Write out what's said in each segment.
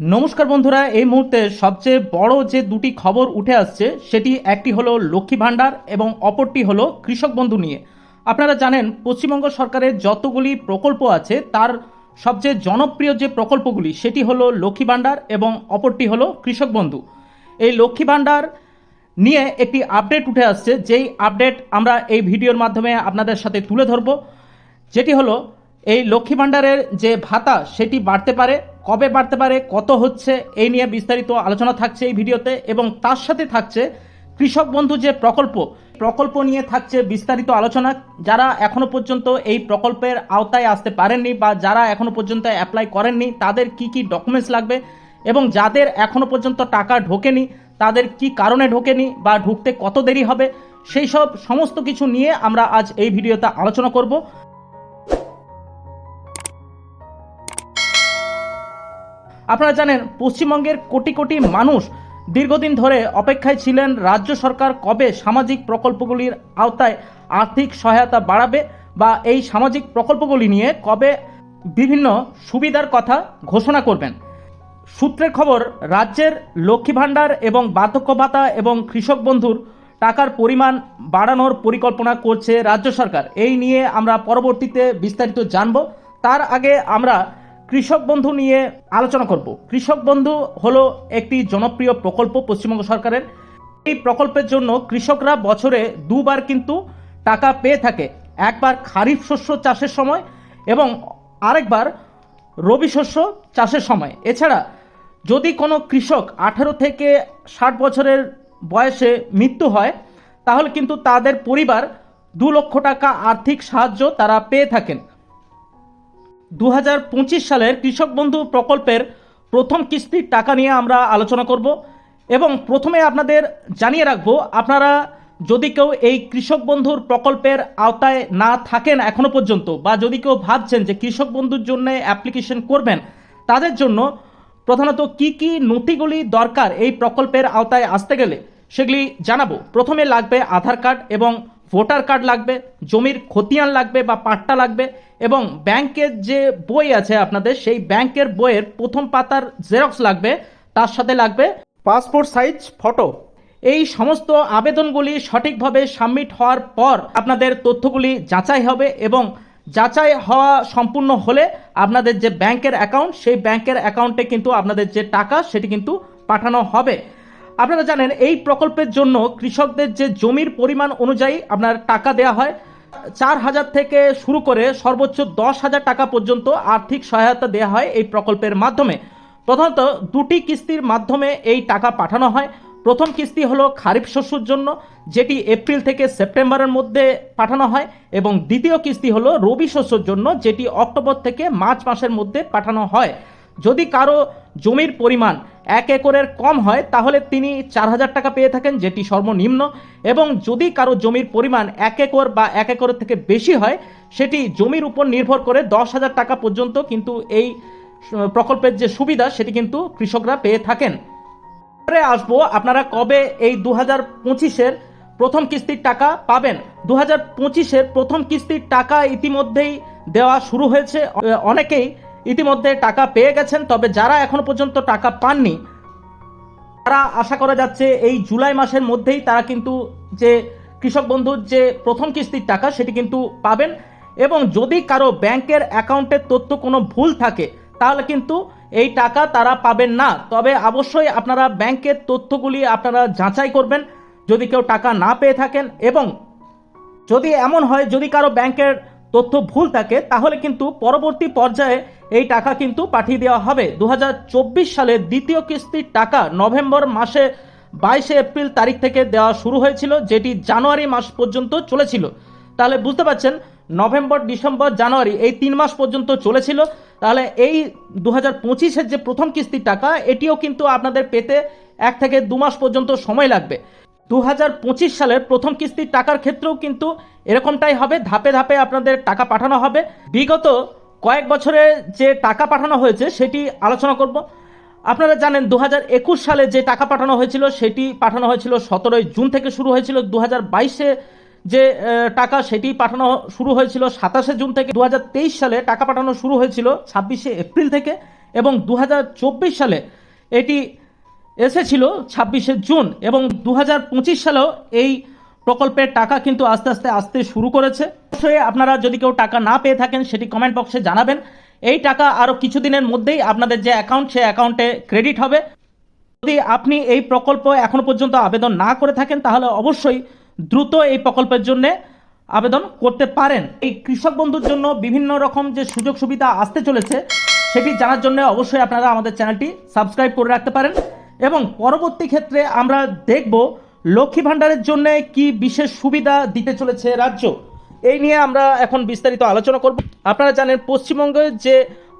নমস্কার বন্ধুরা, এই মুহূর্তে সবচেয়ে বড় যে দুটি খবর উঠে আসছে, সেটি একটি হলো লক্ষ্মী ভাণ্ডার এবং অপরটি হলো কৃষক বন্ধু নিয়ে। আপনারা জানেন, পশ্চিমবঙ্গ সরকারের যতগুলি প্রকল্প আছে, তার সবচেয়ে জনপ্রিয় যে প্রকল্পগুলি, সেটি হলো লক্ষ্মী ভাণ্ডার এবং অপরটি হলো কৃষক বন্ধু। এই লক্ষ্মী ভাণ্ডার নিয়ে একটি আপডেট উঠে আসছে, যেই আপডেট আমরা এই ভিডিওর মাধ্যমে আপনাদের সাথে তুলে ধরবো। যেটি হলো, এই লক্ষ্মী ভাণ্ডারের যে ভাতা, সেটি বাড়তে পারে কবে বাড়তে পারে, কত হচ্ছে, এই নিয়ে বিস্তারিত আলোচনা থাকছে এই ভিডিওতে এবং তার সাথে থাকছে কৃষক বন্ধু যে প্রকল্প প্রকল্প নিয়ে থাকছে বিস্তারিত আলোচনা। যারা এখনও পর্যন্ত এই প্রকল্পের আওতায় আসতে পারেননি বা যারা এখনও পর্যন্ত অ্যাপ্লাই করেননি, তাদের কি কি ডকুমেন্টস লাগবে এবং যাদের এখনও পর্যন্ত টাকা ঢোকেনি, তাদের কি কারণে ঢোকেনি বা ঢুকতে কত দেরি হবে, সেই সব সমস্ত কিছু নিয়ে আমরা আজ এই ভিডিওতে আলোচনা করব। আপনারা জানেন, পশ্চিমবঙ্গের কোটি কোটি মানুষ দীর্ঘদিন ধরে অপেক্ষায় ছিলেন রাজ্য সরকার কবে সামাজিক প্রকল্পগুলির আওতায় আর্থিক সহায়তা বাড়াবে বা এই সামাজিক প্রকল্পগুলি নিয়ে কবে বিভিন্ন সুবিধার কথা ঘোষণা করবেন। সূত্রের খবর, রাজ্যের লক্ষ্মী ভাণ্ডার এবং বার্ধক্য ভাতা এবং কৃষক বন্ধুর টাকার পরিমাণ বাড়ানোর পরিকল্পনা করছে রাজ্য সরকার। এই নিয়ে আমরা পরবর্তীতে বিস্তারিত জানব। তার আগে আমরা কৃষক বন্ধু নিয়ে আলোচনা করব। কৃষক বন্ধু হলো একটি জনপ্রিয় প্রকল্প পশ্চিমবঙ্গ সরকারের। এই প্রকল্পের জন্য কৃষকরা বছরে দুবার কিন্তু টাকা পেয়ে থাকে। একবার খারিফ শস্য চাষের সময় এবং আরেকবার রবি শস্য চাষের সময়। এছাড়া যদি কোনো কৃষক আঠেরো থেকে ষাট বছরের বয়সে মৃত্যু হয়, তাহলে কিন্তু তাদের পরিবার দু লক্ষ টাকা আর্থিক সাহায্য তারা পেয়ে থাকেন। দু হাজার পঁচিশ সালের কৃষক বন্ধু প্রকল্পের প্রথম কিস্তির টাকা নিয়ে আমরা আলোচনা করব এবং প্রথমে আপনাদের জানিয়ে রাখব, আপনারা যদি কেউ এই কৃষক বন্ধুর প্রকল্পের আওতায় না থাকেন এখনও পর্যন্ত বা যদি কেউ ভাবছেন যে কৃষক বন্ধুর জন্য অ্যাপ্লিকেশন করবেন, তাদের জন্য প্রধানত কি কি নথিগুলি দরকার এই প্রকল্পের আওতায় আসতে গেলে সেগুলি জানাব। প্রথমে লাগবে আধার কার্ড এবং ভোটার কার্ড লাগবে, জমির খতিয়ান লাগবে বা পাট্টা লাগবে এবং ব্যাংকের যে বই আছে আপনাদের, সেই ব্যাংকের বইয়ের প্রথম পাতার জেরক্স লাগবে, তার সাথে লাগবে পাসপোর্ট সাইজ ফটো। এই সমস্ত আবেদনগুলি সঠিকভাবে সাবমিট হওয়ার পর আপনাদের তথ্যগুলি যাচাই হবে এবং যাচাই হওয়া সম্পূর্ণ হলে আপনাদের যে ব্যাংকের অ্যাকাউন্ট সেই ব্যাংকের অ্যাকাউন্টে কিন্তু আপনাদের যে টাকা, সেটি কিন্তু পাঠানো হবে। আপনারা জানেন, এই প্রকল্পের জন্য কৃষকদের যে জমির পরিমাণ অনুযায়ী আপনার টাকা দেওয়া হয়, চার হাজার থেকে শুরু করে সর্বোচ্চ দশ হাজার টাকা পর্যন্ত আর্থিক সহায়তা দেওয়া হয় এই প্রকল্পের মাধ্যমে। প্রধানত দুটি কিস্তির মাধ্যমে এই টাকা পাঠানো হয়। প্রথম কিস্তি হলো খারিফ শস্যর জন্য, যেটি এপ্রিল থেকে সেপ্টেম্বরের মধ্যে পাঠানো হয়, এবং দ্বিতীয় কিস্তি হলো রবি শস্যর জন্য, যেটি অক্টোবর থেকে মার্চ মাসের মধ্যে পাঠানো হয়। যদি কারও জমির পরিমাণ এক একরের কম হয়, তাহলে তিনি চার হাজার টাকা পেয়ে থাকেন, যেটি সর্বনিম্ন। এবং যদি কারও জমির পরিমাণ এক একর বা এক একরের থেকে বেশি হয়, সেটি জমির উপর নির্ভর করে দশ হাজার টাকা পর্যন্ত কিন্তু এই প্রকল্পের যে সুবিধা, সেটি কিন্তু কৃষকরা পেয়ে থাকেন। পরে আসব, আপনারা কবে এই দু হাজার পঁচিশের প্রথম কিস্তির টাকা পাবেন? দু হাজার পঁচিশের প্রথম কিস্তির টাকা ইতিমধ্যেই দেওয়া শুরু হয়েছে। অনেকেই ইতিমধ্যে টাকা পেয়ে গেছেন, তবে যারা এখনও পর্যন্ত টাকা পাননি, তারা আশা করা যাচ্ছে এই জুলাই মাসের মধ্যেই তারা কিন্তু যে কৃষক বন্ধুর যে প্রথম কিস্তির টাকা সেটি কিন্তু পাবেন এবং যদি কারও ব্যাংকের অ্যাকাউন্টের তথ্য কোনো ভুল থাকে, তাহলে কিন্তু এই টাকা তারা পাবেন না। তবে অবশ্যই আপনারা ব্যাংকের তথ্যগুলি আপনারা যাচাই করবেন, যদি কেউ টাকা না পেয়ে থাকেন এবং যদি এমন হয়, যদি কারও ব্যাংকের তথ্য ভুল থাকে, তাহলে কিন্তু পরবর্তী পর্যায়ে এই টাকা কিন্তু পাঠিয়ে দেওয়া হবে। দু সালের দ্বিতীয় কিস্তির টাকা নভেম্বর মাসে বাইশে এপ্রিল তারিখ থেকে দেওয়া শুরু হয়েছিল, যেটি জানুয়ারি মাস পর্যন্ত চলেছিল। তাহলে বুঝতে পারছেন, নভেম্বর, ডিসেম্বর, জানুয়ারি এই তিন মাস পর্যন্ত চলেছিল। তাহলে এই দু হাজার পঁচিশের যে প্রথম কিস্তির টাকা, এটিও কিন্তু আপনাদের পেতে এক থেকে দু মাস পর্যন্ত সময় লাগবে। দু হাজার পঁচিশ সালের প্রথম কিস্তির টাকার ক্ষেত্রেও কিন্তু এরকমটাই হবে। ধাপে ধাপে আপনাদের টাকা পাঠানো হবে। বিগত কয়েক বছরে যে টাকা পাঠানো হয়েছে, সেটি আলোচনা করব। আপনারা জানেন দু হাজার একুশ সালে যে টাকা পাঠানো হয়েছিল, সেটি পাঠানো হয়েছিল সতেরোই জুন থেকে শুরু হয়েছিল। দু হাজার বাইশে যে টাকা, সেটি পাঠানো শুরু হয়েছিল সাতাশে জুন থেকে। দু হাজার তেইশ সালে টাকা পাঠানো শুরু হয়েছিল ছাব্বিশে এপ্রিল থেকে এবং দু হাজার চব্বিশ সালে এটি এসেছিল ছাব্বিশে জুন এবং দু হাজার পঁচিশ সালেও এই প্রকল্পের টাকা কিন্তু আস্তে আস্তে আসতে শুরু করেছে। অবশ্যই আপনারা যদি কেউ টাকা না পেয়ে থাকেন, সেটি কমেন্ট বক্সে জানাবেন। এই টাকা আরও কিছুদিনের মধ্যেই আপনাদের যে অ্যাকাউন্ট সে অ্যাকাউন্টে ক্রেডিট হবে। যদি আপনি এই প্রকল্প এখনও পর্যন্ত আবেদন না করে থাকেন, তাহলে অবশ্যই দ্রুত এই প্রকল্পের জন্য আবেদন করতে পারেন। এই কৃষক বন্ধুর জন্য বিভিন্ন রকম যে সুযোগ সুবিধা আসতে চলেছে, সেটি জানার জন্য অবশ্যই আপনারা আমাদের চ্যানেলটি সাবস্ক্রাইব করে রাখতে পারেন। এবং পরবর্তী ক্ষেত্রে আমরা দেখব লক্ষ্মী ভাণ্ডারের জন্য কি বিশেষ সুবিধা দিতে চলেছে রাজ্য। এই নিয়ে আমরা এখন বিস্তারিত আলোচনা করব। আপনারা জানেন পশ্চিমবঙ্গের যে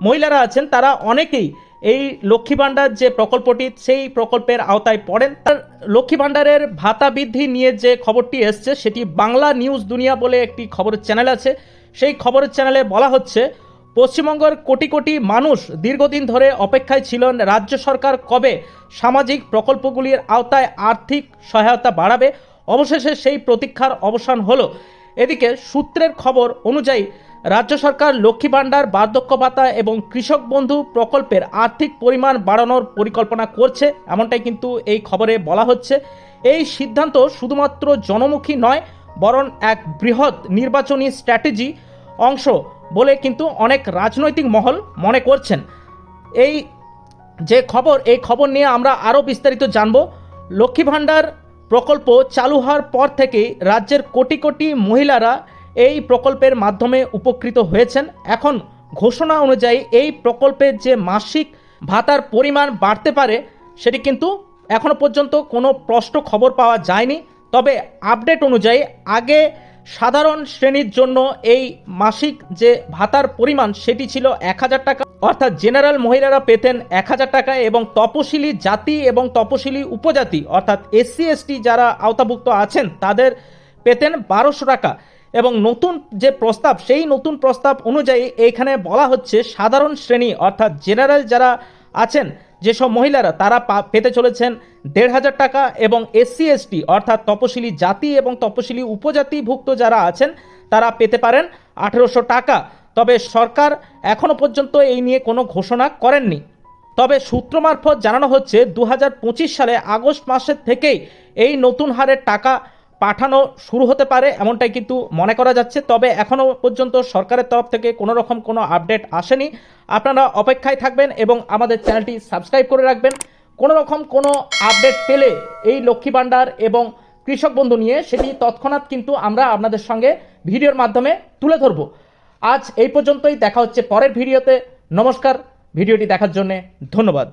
মহিলারা আছেন, তারা অনেকেই এই লক্ষ্মী ভাণ্ডার যে প্রকল্পটি, সেই প্রকল্পের আওতায় পড়েন। তার লক্ষ্মী ভাণ্ডারের ভাতা বৃদ্ধি নিয়ে যে খবরটি এসছে, সেটি বাংলা নিউজ দুনিয়া বলে একটি খবরের চ্যানেল আছে। সেই খবরের চ্যানেলে বলা হচ্ছে পশ্চিমবঙ্গের কোটি কোটি মানুষ দীর্ঘদিন ধরে অপেক্ষায় ছিলেন রাজ্য সরকার কবে সামাজিক প্রকল্পগুলির আওতায় আর্থিক সহায়তা বাড়াবে? অবশেষে সেই প্রতীক্ষার অবসান হলো। এদিকে সূত্রের খবর অনুযায়ী, রাজ্য সরকার লক্ষ্মী ভাণ্ডার, বার্ধক্য ভাতা এবং কৃষক বন্ধু প্রকল্পের আর্থিক পরিমাণ বাড়ানোর পরিকল্পনা করছে, এমনটাই কিন্তু এই খবরে বলা হচ্ছে। এই সিদ্ধান্ত শুধুমাত্র জনমুখী নয়, বরং এক বৃহৎ নির্বাচনী স্ট্র্যাটেজি অংশ। বলে কিন্তু অনেক রাজনৈতিক মহল মনে করছেন। এই যে খবর, এই খবর নিয়ে আমরা আরও বিস্তারিত জানব। লক্ষ্মী ভাণ্ডার প্রকল্প চালু হওয়ার পর থেকেই রাজ্যের কোটি কোটি মহিলারা এই প্রকল্পের মাধ্যমে উপকৃত হয়েছেন। এখন ঘোষণা অনুযায়ী এই প্রকল্পের যে মাসিক ভাতার পরিমাণ বাড়তে পারে, সেটি কিন্তু এখনও পর্যন্ত কোনো স্পষ্ট খবর পাওয়া যায়নি। তবে আপডেট অনুযায়ী আগে সাধারণ শ্রেণির জন্য এই মাসিক যে ভাতার পরিমাণ, সেটি ছিল এক হাজার টাকা। অর্থাৎ জেনারেল মহিলারা পেতেন এক হাজার টাকা এবং তপশিলি জাতি এবং তপশিলি উপজাতি, অর্থাৎ এসসি, এসটি যারা আওতাভুক্ত আছেন, তাদের পেতেন বারোশো টাকা। এবং নতুন যে প্রস্তাব, সেই নতুন প্রস্তাব অনুযায়ী এইখানে বলা হচ্ছে সাধারণ শ্রেণি, অর্থাৎ জেনারেল যারা আছেন যেসব মহিলারা, তারা পেতে চলেছেন দেড় হাজার টাকা এবং এসসি, এসটি, অর্থাৎ তপশিলি জাতি এবং তপশিলি উপজাতিভুক্ত যারা আছেন, তারা পেতে পারেন আঠেরোশো টাকা। তবে সরকার এখনও পর্যন্ত এই নিয়ে কোনো ঘোষণা করেননি। তবে সূত্র মারফত জানানো হচ্ছে দু হাজার পঁচিশ সালে আগস্ট মাসের থেকেই এই নতুন হারের টাকা পাঠানো শুরু হতে পারে, এমনটাই কিন্তু মনে করা যাচ্ছে। তবে এখনও পর্যন্ত সরকারের তরফ থেকে কোনো রকম কোনো আপডেট আসেনি। আপনারা অপেক্ষায় থাকবেন এবং আমাদের চ্যানেলটি সাবস্ক্রাইব করে রাখবেন। কোনো রকম কোনো আপডেট পেলে এই লক্ষ্মী ভাণ্ডার এবং কৃষক বন্ধু নিয়ে সেটি তৎক্ষণাৎ কিন্তু আমরা আপনাদের সঙ্গে ভিডিওর মাধ্যমে তুলে ধরবো। আজ এই পর্যন্তই, দেখা হচ্ছে পরের ভিডিওতে। নমস্কার, ভিডিওটি দেখার জন্যে ধন্যবাদ।